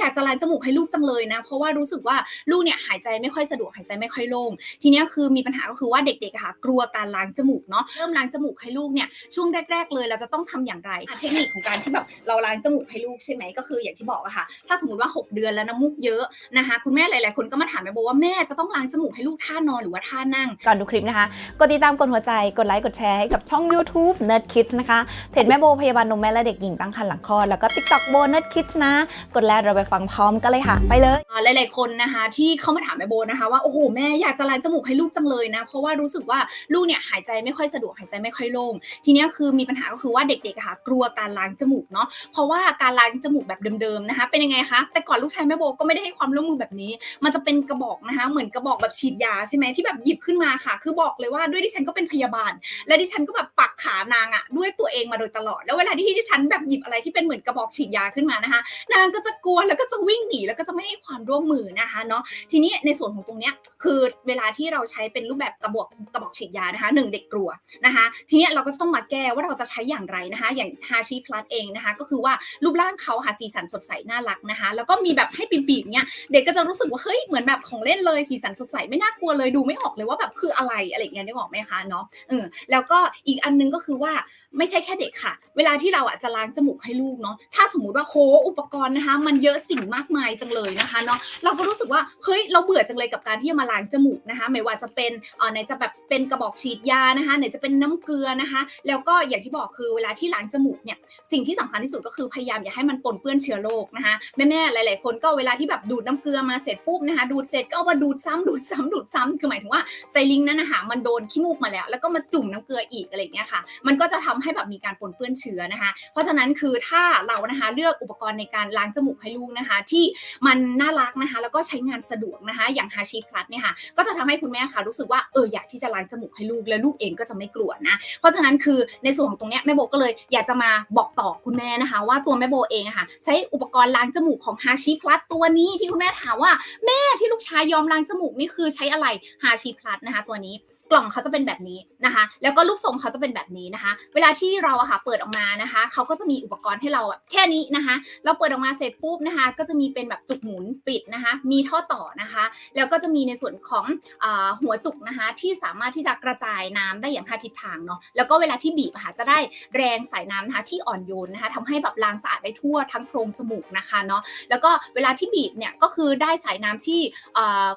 อยากจะล้างจมูกให้ลูกจังเลยนะ เพราะว่ารู้สึกว่าลูกเนี่ยหายใจไม่ค่อยสะดวกหายใจไม่ค่อยโล่งทีนี้คือมีปัญหาก็คือว่าเด็กๆค่ะกลัวการล้างจมูกเนาะเริ่มล้างจมูกให้ลูกเนี่ยช่วงแรก ๆ เลยเราจะต้องทำอย่างไร เทคนิคของการที่แบบเราล้างจมูกให้ลูกใช่ไหมก็คืออย่างที่บอกอะค่ะ ถ้าสมมติว่า 6 เดือนแล้วน้ำมูกเยอะนะคะคุณแม่หลายๆ คนก็มาถามแม่โบว่าแม่จะต้องล้างจมูกให้ลูกท่านอนหรือว่าท่านั่ง ก่อนดูคลิปนะคะกดติดตามกดหัวใจกดไลค์กดแชร์ให้กับช่อง YouTube Nerd Kids นะคะเพจแม่โบพยาบาลนมแม่และเด็กหญิงตั้งครรภ์หลังคลอดแล้วก็ TikTok โบ Nerd Kids นะ กดแล้วเราไปฟังพร้อมกันเลยค่ะ ไปเลยอ่าหลายๆคนนะคะ ที่เข้ามาถามแม่โบนะคะ ว่าโอ้โหแม่อยากจะล้างจมูกให้ลูกจังเลยนะ เพราะว่ารู้สึกว่าลูกเนี่ยหายใจไม่ค่อยสะดวกหายใจไม่ค่อยโล่งทีนี้คือมีปัญหาก็คือว่าเด็กๆค่ะ กลัวการล้างจมูกเนาะเพราะว่าการล้างจมูกแบบเดิมๆนะคะ เป็นยังไงคะแต่ก่อนลูกชายแม่โบก็ไม่ได้ให้ความร่วมมือแบบนี้ มันจะเป็นกระบอกนะคะ เหมือนกระบอกแบบฉีดยาใช่ไหมที่แบบหยิบขึ้นมาค่ะ คือบอกเลยว่าด้วยดิฉันก็เป็นพยาบาล และดิฉันก็แบบปักขานางอะด้วยตัวเองมาโดยตลอด แล้วเวลาที่ดิฉันแบบหยิบอะไรที่เป็นเหมือนกระบอกฉีดยาขึ้นมานะคะ นางก็จะกลัวแล้วก็จะวิ่งหนีแล้วก็จะไม่ให้ความร่วมมือนะคะเนาะทีนี้ในส่วนของตรงเนี้ยคือเวลาที่เราใช้เป็นรูปแบบกระบอกกระบอกฉีดยานะคะหนึ่งเด็กกลัวนะคะทีนี้เราก็จะต้องมาแก้ว่าเราจะใช้อย่างไรนะคะ อย่างฮาชิพลัสเองนะคะ ก็คือว่ารูปร่างเขาค่ะสีสันสดใสน่ารักนะคะ แล้วก็มีแบบให้ปีบๆเนี่ยเด็กก็จะรู้สึกว่าเฮ้ยเหมือนแบบของเล่นเลยสีสันสดใสไม่น่ากลัวเลยดูไม่ออกเลยว่าแบบคืออะไรอะไรเงี้ยนึกออกไหมคะเนาะเออแล้วก็อีกอันนึงก็คือว่า ไม่ใช่แค่เด็กค่ะ เวลาที่เราอะจะล้างจมูกให้ลูกเนาะถ้าสมมุติว่าโหอุปกรณ์นะคะ มันเยอะสิ่งมากมายจังเลยนะคะเนาะเราก็รู้สึกว่าเฮ้ยเราเบื่อจังเลยกับการที่จะมาล้างจมูกนะคะ ไม่ว่าจะเป็นเอ่อไหนจะแบบเป็นกระบอกฉีดยานะคะไหนจะเป็นน้ำเกลือนะคะ แล้วก็อย่างที่บอกคือเวลาที่ล้างจมูกเนี่ยสิ่งที่สำคัญที่สุดก็คือพยายามอย่าให้มันปนเปื้อนเชื้อโรคนะคะแม่ๆหลาย ๆ คนก็เวลาที่แบบดูดน้ำเกลือมาเสร็จปุ๊บนะคะ ดูดเสร็จก็เอามาดูดซ้ำดูดซ้ำดูดซ้ำคือหมายถึงว่าไซลิงนั้นนะคะมันโดนขี้มูกมาแล้ว แล้วก็มาจุ่มน้ำเกลืออีกอะไรเงี้ยค่ะ มันก็จะทำให้แบบมีการปนเปื้อนเชื้อนะคะ เพราะฉะนั้นคือถ้าเรานะคะเลือกอุปกรณ์ในการล้างจมูกให้ลูกนะคะ ที่มันน่ารักนะคะ แล้วก็ใช้งานสะดวกนะคะ อย่างฮาชิพลัสเนี่ยค่ะก็จะทำให้คุณแม่ค่ะรู้สึกว่าเอออยากที่จะล้างจมูกให้ลูกแล้วลูกเองก็จะไม่กลัวนะ เพราะฉะนั้นคือในส่วนของตรงเนี้ยแม่โบก็เลยอยากจะมาบอกต่อคุณแม่นะคะ ว่าตัวแม่โบเองะค่ะ ใช้อุปกรณ์ล้างจมูกของฮาชิพลัสตัวนี้ที่คุณแม่ถามว่าแม่ที่ลูกชายยอมล้างจมูกนี่คือใช้อะไรฮาชิพลัสนะคะ ตัวนี้กล่องเขาจะเป็นแบบนี้นะคะ แล้วก็รูปทรงเขาจะเป็นแบบนี้นะคะ เวลาที่เราอะค่ะเปิดออกมานะคะเขาก็จะมีอุปกรณ์ให้เราอะแค่นี้นะคะ เราเปิดออกมาเสร็จปุ๊บนะคะ ก็จะมีเป็นแบบจุกหมุนปิดนะคะ มีท่อต่อนะคะ แล้วก็จะมีในส่วนของอหัวจุกนะคะ ที่สามารถที่จะกระจายน้ำได้อย่างห้าทิศทางเนาะแล้วก็เวลาที่บีบอะค่ะจะได้แรงสายน้ำนะคะ ที่อ่อนโยนนะคะทำให้แบบล้างสะอาดได้ทั่วทั้งโพรงจมูกนะคะเนาะแล้วก็เวลาที่บีบเนี่ยก็คือได้สายน้ำที่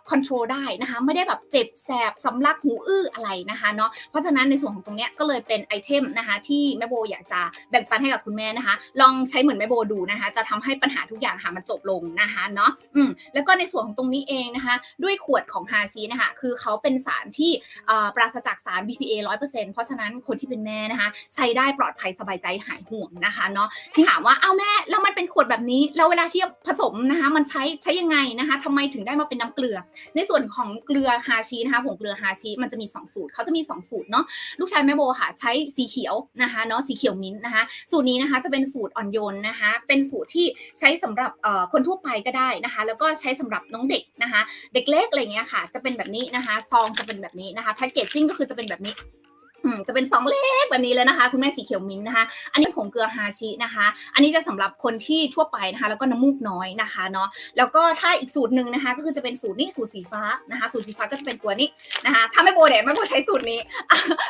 คอนโทรลได้นะคะ ไม่ได้แบบเจ็บแสบสำลักหูอื้ออะไรนะคะเนาะเพราะฉะนั้นในส่วนของตรงเนี้ยก็เลยเป็นไอเทมนะคะที่แม่โบอยากจะแบ่งปันให้กับคุณแม่นะคะ ลองใช้เหมือนแม่โบดูนะคะ จะทำให้ปัญหาทุกอย่างค่ะมันจบลงนะคะเนาะอืมแล้วก็ในส่วนของตรงนี้เองนะคะ ด้วยขวดของฮาชีนะคะคือเขาเป็นสารที่ปราศจากสาร BPA 100%เพราะฉะนั้นคนที่เป็นแม่นะคะ ใช้ได้ปลอดภัยสบายใจหายห่วงนะคะเนาะที่ถามว่าเอ้าแม่แล้วมันเป็นขวดแบบนี้แล้วเวลาที่ผสมนะคะ มันใช้ใช้ยังไงนะคะทำไมถึงได้มาเป็นน้ำเกลือ ในส่วนของเกลือฮาชีนะคะผงเกลือฮาชีมันจะมี 2 สูตรเขาจะมี 2 สูตรเนาะลูกชายแม่โบค่ะใช้สีเขียวนะคะเนาะสีเขียวมิ้นท์นะคะ สูตรนี้นะคะจะเป็นสูตรอ่อนโยนนะคะ เป็นสูตรที่ใช้สำหรับคนทั่วไปก็ได้นะคะ แล้วก็ใช้สำหรับน้องเด็กนะคะ เด็กเล็กอะไรเงี้ยค่ะ จะเป็นแบบนี้นะคะ ซองจะเป็นแบบนี้นะคะแพ็กเกจจิ้งก็คือจะเป็นแบบนี้ จะเป็นซองเล็กแบบนี้เลยนะคะ คุณแม่สีเขียวมิ้นนะคะ อันนี้ผงเกลือฮาชินะคะ อันนี้จะสำหรับคนที่ทั่วไปนะคะ แล้วก็น้ำมูกน้อยนะคะเนาะแล้วก็ถ้าอีกสูตรหนึ่งนะคะ ก็คือจะเป็นสูตรนี้สูตรสีฟ้านะคะ สูตรสีฟ้าก็จะเป็นตัวนี้นะคะถ้าไม่โบเนี่ยไม่โบใช้สูตรนี้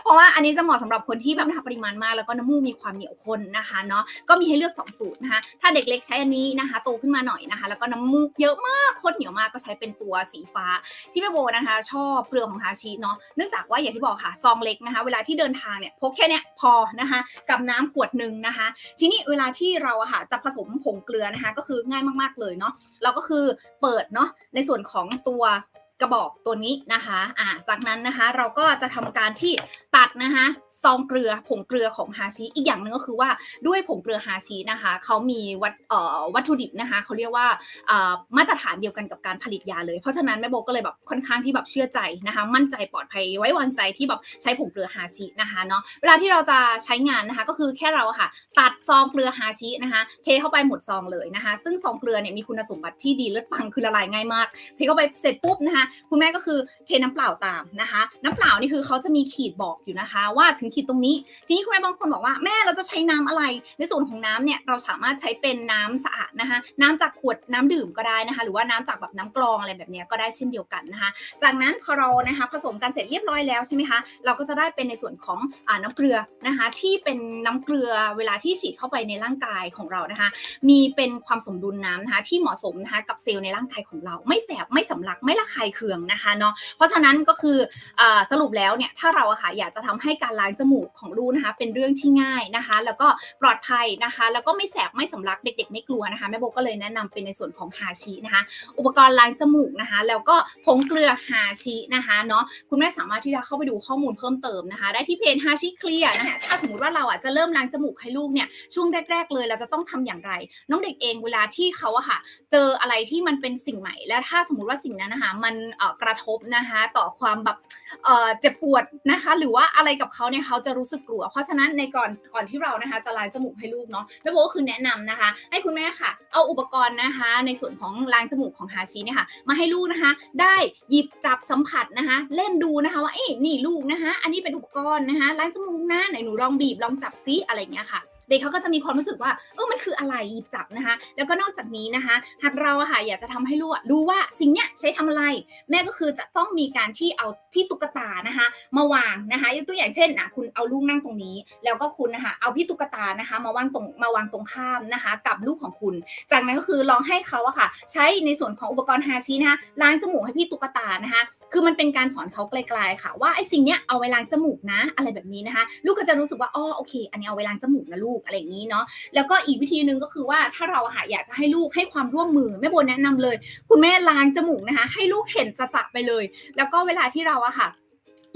เพราะว่าอันนี้จะเหมาะสำหรับคนที่แบบนะคะปริมาณมากแล้วก็น้ำมูกมีความเหนียวข้นนะคะเนาะก็มีให้เลือก 2 สูตรนะคะ ถ้าเด็กเล็กใช้อันนี้นะคะ โตขึ้นมาหน่อยนะคะ แล้วก็น้ำมูกเยอะมากข้นเหนียวมากก็ใช้เป็นตัวสีฟ้า ที่แม่โบนะคะ ชอบเกลือกของฮาชิเนาะเนื่องจากว่าอย่างที่บอกค่ะซองเล็กนะคะเวลาที่เดินทางเนี่ยพกแค่เนี้ยพอนะคะกับน้ำขวดหนึ่งนะคะ ทีนี้เวลาที่เราอะค่ะจะผสมผงเกลือนะคะก็คือง่ายมากๆเลยเนาะเราก็คือเปิดเนาะในส่วนของตัวกระบอกตัวนี้นะคะอ่าจากนั้นนะคะเราก็จะทำการที่ ตัดนะคะซองเกลือผงเกลือของฮาชิอีกอย่างหนึ่งก็คือว่าด้วยผงเกลือฮาชินะคะเขามีวัตวัตถุดิบนะคะเขาเรียกว่ามาตรฐานเดียวกันกับการผลิตยาเลย เพราะฉะนั้นแม่โบก็เลยแบบค่อนข้างที่แบบเชื่อใจนะคะมั่นใจปลอดภัยไว้วางใจที่แบบใช้ผงเกลือฮาชินะคะเนาะเวลาที่เราจะใช้งานนะคะก็คือแค่เราค่ะ ตัดซองเกลือฮาชินะคะเทเข้าไปหมดซองเลยนะคะซึ่งซองเกลือเนี่ยมีคุณสมบัติที่ดีเลิศปังคือละลายง่ายมากเทเข้าไปเสร็จปุ๊บนะคะคุณแม่ก็คือเทน้ำเปล่าตามนะคะ น้ำเปล่านี่คือเขาจะมีขีดบอกอยู่นะคะ ว่าถึงขีดตรงนี้ ทีนี้คุณแม่บางคนบอกว่าแม่เราจะใช้น้ำอะไร ในส่วนของน้ำเนี่ยเราสามารถใช้เป็นน้ำสะอาดนะคะน้ำจากขวดน้ำดื่มก็ได้นะคะ หรือว่าน้ำจากแบบน้ำกรองอะไรแบบนี้ก็ได้เช่นเดียวกันนะคะ จากนั้นพอเรานะคะผสมกันเสร็จเรียบร้อยแล้วใช่ไหมคะเราก็จะได้เป็นในส่วนของอน้ำเกลือนะคะที่เป็นน้ำเกลือเวลาที่ฉีดเข้าไปในร่างกายของเรานะคะ มีเป็นความสมดุลน้ำนะคะที่เหมาะสมนะคะกับเซลล์ในร่างกายของเราไม่แสบไม่สำลักไม่ระคายเคืองนะคะเนาะเพราะฉะนั้นก็คืออสรุปแล้วเนี่ยถ้าเราอะค่ะอยากจะทำให้การล้างจมูกของลูกนะคะ เป็นเรื่องที่ง่ายนะคะ แล้วก็ปลอดภัยนะคะ แล้วก็ไม่แสบไม่สำลักเด็ก ๆ ไม่กลัวนะคะแม่โบก็เลยแนะนำเป็นในส่วนของฮาชินะคะ อุปกรณ์ล้างจมูกนะคะ แล้วก็ผงเกลือฮาชินะคะเนาะคุณแม่สามารถที่จะเข้าไปดูข้อมูลเพิ่มเติมนะคะ ได้ที่เพจฮาชิเคลียร์นะคะถ้าสมมติว่าเราอะจะเริ่มล้างจมูกให้ลูกเนี่ยช่วงแรก ๆ เลยเราจะต้องทำอย่างไร น้องเด็กเองเวลาที่เขาอะค่ะ เจออะไรที่มันเป็นสิ่งใหม่ แล้วถ้าสมมติว่าสิ่งนั้นนะคะมันเอ่อกระทบนะคะ ต่อความแบบเอ่อเจ็บปวดนะคะ หรือว่าอะไรกับเขาเนี่ยเขาจะรู้สึกกลัว เพราะฉะนั้นในก่อนก่อนที่เรานะคะ จะล้างจมูกให้ลูกเนาะแม่โบก็คือแนะนำนะคะ ให้คุณแม่ค่ะ เอาอุปกรณ์นะคะ ในส่วนของล้างจมูกของฮาชิเนี่ยค่ะ มาให้ลูกนะคะ ได้หยิบจับสัมผัสนะคะ เล่นดูนะคะว่าเอ้ยนี่ลูกนะคะ อันนี้เป็นอุปกรณ์นะคะล้างจมูกนะไหนหนูลองบีบลองจับซิอะไรเงี้ยค่ะ เด็กเขาก็จะมีความรู้สึกว่าเออมันคืออะไรหยิบจับนะคะ แล้วก็นอกจากนี้นะคะ หากเราอะค่ะอยากจะทำให้ลูกอะรู้ว่าสิ่งเนี้ยใช้ทำอะไร แม่ก็คือจะต้องมีการที่เอาพี่ตุ๊กตานะคะ มาวางนะคะยกตัวอย่างเช่นนะคุณเอาลูกนั่งตรงนี้ แล้วก็คุณนะคะเอาพี่ตุ๊กตานะคะ มาวางตรงมาวางตรงข้ามนะคะ กับลูกของคุณ จากนั้นก็คือลองให้เขาอะค่ะ ใช้ในส่วนของอุปกรณ์ฮาชินะคะล้างจมูกให้พี่ตุ๊กตานะคะ คือมันเป็นการสอนเขาไกลๆค่ะ ว่าไอ้สิ่งเนี้ยเอาไว้ล้างจมูกนะ อะไรแบบนี้นะคะ ลูกก็จะรู้สึกว่าอ๋อโอเค อันนี้เอาไว้ล้างจมูกนะลูกอะไรอย่างนี้เนาะแล้วก็อีกวิธีหนึ่งก็คือว่าถ้าเราอะค่ะอยากจะให้ลูกให้ความร่วมมือแม่โบแนะนำเลย คุณแม่ล้างจมูกนะคะ ให้ลูกเห็นจะจับไปเลย แล้วก็เวลาที่เราอะค่ะ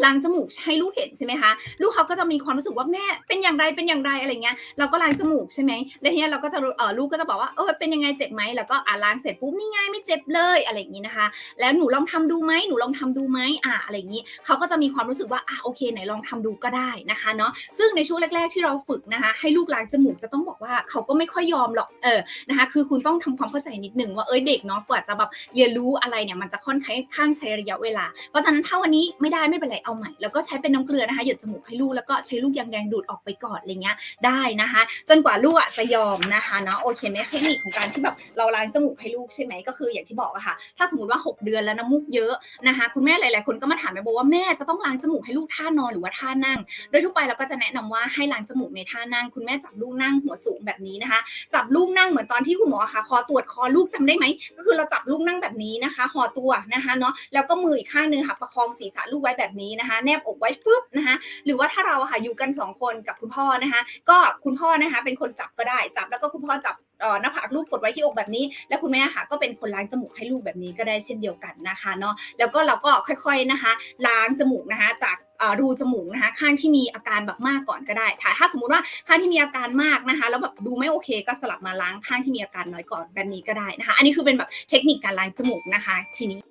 ล้างจมูกให้ลูกเห็นใช่ไหมคะลูกเขาก็จะมีความรู้สึกว่าแม่เป็นอย่างไรเป็นอย่างไรอะไรเงี้ยเราก็ล้างจมูกใช่ไหมแล้วทีเนี้ยเราก็จะเออลูกก็จะบอกว่าเออเป็นยังไงเจ็บไหมแล้วก็อ่าล้างเสร็จปุ๊บนี่ไงไม่เจ็บเลยอะไรอย่างนี้นะคะ แล้วหนูลองทำดูไหมหนูลองทำดูไหมอ่าอะไรอย่างนี้เขาก็จะมีความรู้สึกว่าอ่าโอเคไหนลองทำดูก็ได้นะคะเนาะซึ่งในช่วงแรก ๆ ที่เราฝึกนะคะ ให้ลูกล้างจมูกจะต้องบอกว่าเขาก็ไม่ค่อยยอมหรอกเออนะคะ คือคุณต้องทำความเข้าใจนิดนึงว่าเอ้ยเด็กเนาะกว่าจะแบบเรียนรู้อะไรเนี่ยมันจะค่อนข้างใช้ระยะเวลา เพราะฉะนั้นถ้าวันนี้ไม่ได้ไม่เป็นไรเอาใหม่แล้วก็ใช้เป็นน้ำเกลือนะคะหยดจมูกให้ลูกแล้วก็ใช้ลูกยางแดงดูดออกไปก่อนอะไรเงี้ยได้นะคะ จนกว่าลูกอะจะยอมนะคะเนาะโอเคในเทคนิคของการที่แบบเราล้างจมูกให้ลูกใช่ไหมก็คืออย่างที่บอกอะค่ะ ถ้าสมมติว่า 6 เดือนแล้วน้ำมูกเยอะนะคะ คุณแม่หลาย ๆ คนก็มาถามแม่โบว่าแม่จะต้องล้างจมูกให้ลูกท่านอนหรือว่าท่านั่ง โดยทั่วไปเราก็จะแนะนำว่าให้ล้างจมูกในท่านั่ง คุณแม่จับลูกนั่งหัวสูงแบบนี้นะคะ จับลูกนั่งเหมือนตอนที่คุณหมออะค่ะคอตรวจคอลูกจำได้ไหมก็คือเราจับลูกนั่งแบบนี้นะคะห่อตัวนะคะเนาะแล้วก็มืออีกข้างหนึงค่ะประคองศีรษะลูกไว้แบบนี้นะคะแนบอกไว้ปึ๊บนะคะหรือว่าถ้าเราค่ะอยู่กันสองคนกับคุณพ่อนะคะก็คุณพ่อนะคะเป็นคนจับก็ได้จับแล้วก็คุณพ่อจับหน้าผากลูกกดไว้ที่อกแบบนี้ แล้วคุณแม่ค่ะก็เป็นคนล้างจมูกให้ลูกแบบนี้ก็ได้เช่นเดียวกันนะคะเนาะแล้วก็เราก็ค่อยๆนะคะ ล้างจมูกนะคะจากรูจมูกนะคะข้างที่มีอาการแบบมากก่อนก็ได้ถ้าถ้าสมมติว่าข้างที่มีอาการมากนะคะ แล้วแบบดูไม่โอเคก็สลับมาล้างข้างที่มีอาการน้อยก่อนแบบนี้ก็ได้นะคะ อันนี้คือเป็นแบบเทคนิคการล้างจมูกนะคะ ทีนี้